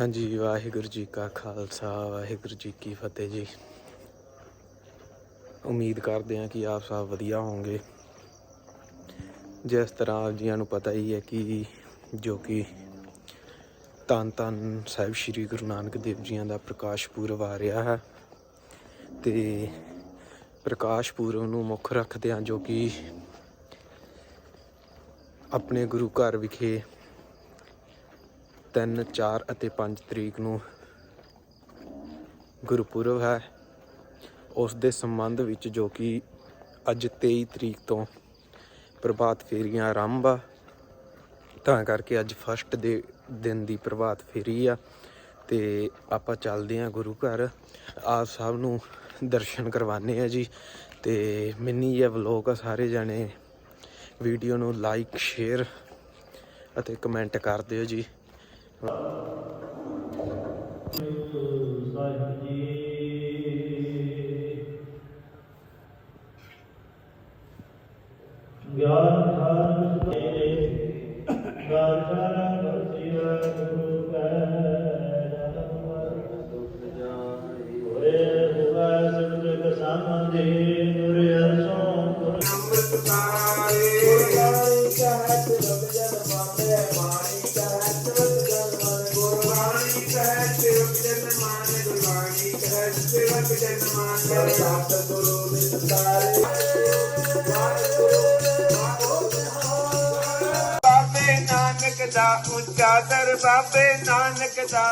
ਹਾਂਜੀ, ਵਾਹਿਗੁਰੂ ਜੀ ਕਾ ਖਾਲਸਾ, ਵਾਹਿਗੁਰੂ ਜੀ ਕੀ ਫਤਿਹ ਜੀ। ਉਮੀਦ ਕਰਦੇ ਹਾਂ ਕਿ ਆਪ ਸਭ ਵਧੀਆ ਹੋਵੋਗੇ। ਜਿਸ ਤਰ੍ਹਾਂ ਆਪ ਜੀਆਂ ਨੂੰ ਪਤਾ ਹੀ ਹੈ ਕਿ ਜੋ ਕਿ ਧੰਨ ਧੰਨ ਸਾਹਿਬ ਸ੍ਰੀ ਗੁਰੂ ਨਾਨਕ ਦੇਵ ਜੀਆਂ ਦਾ ਪ੍ਰਕਾਸ਼ ਪੁਰਬ ਆ ਰਿਹਾ ਹੈ। ਤੇ ਪ੍ਰਕਾਸ਼ ਪੁਰਬ ਨੂੰ ਮੁੱਖ ਰੱਖਦੇ ਹਾਂ ਜੋ ਕਿ ਆਪਣੇ ਗੁਰੂ ਘਰ ਵਿਖੇ 3 4 ਅਤੇ 5 ਤਰੀਕ ਨੂੰ ਗੁਰਪੁਰਬ ਹੈ। ਉਸ ਦੇ ਸੰਬੰਧ ਵਿੱਚ ਜੋ ਕਿ ਅੱਜ 23 ਤਰੀਕ ਤੋਂ ਪ੍ਰਭਾਤ ਫੇਰੀਆਂ ਆਰੰਭ ਆ, ਤਾਂ ਕਰਕੇ ਅੱਜ ਫਸਟ ਦੇ ਦਿਨ ਦੀ ਪ੍ਰਭਾਤ ਫੇਰੀ ਆ ਤੇ ਆਪਾਂ ਚੱਲਦੇ ਆ ਗੁਰੂ ਘਰ। ਆਪ ਸਭ ਨੂੰ ਦਰਸ਼ਨ ਕਰਵਾਣੇ ਆ ਜੀ ਤੇ ਮਿੰਨੀ ਇਹ ਵਲੋਗ ਆ ਸਾਰੇ ਜਾਣੇ। ਵੀਡੀਓ ਨੂੰ ਲਾਈਕ ਸ਼ੇਅਰ ਅਤੇ ਕਮੈਂਟ ਕਰ ਦਿਓ ਜੀ। ਸਾਹਿਬ ਜੀ ਗਿਆਨ ਧਾਰਨ ਸੁਤੇ ਦਰਸ਼ਨ ਵਸਿਆ ਗੁਰੂ ਕੈ ਜਨਮ ਹੋਏ ਹੁਆ ਸਬਦ ਕਸਾਮਦੇ ਗੁਰ ਅਰਸੋਂ ਗੁਰ ਬਾਬੇ ਨਾਨਕ ਦਾ ਉੱਚਾ ਦਰ ਬਾਬੇ ਨਾਨਕ ਦਾ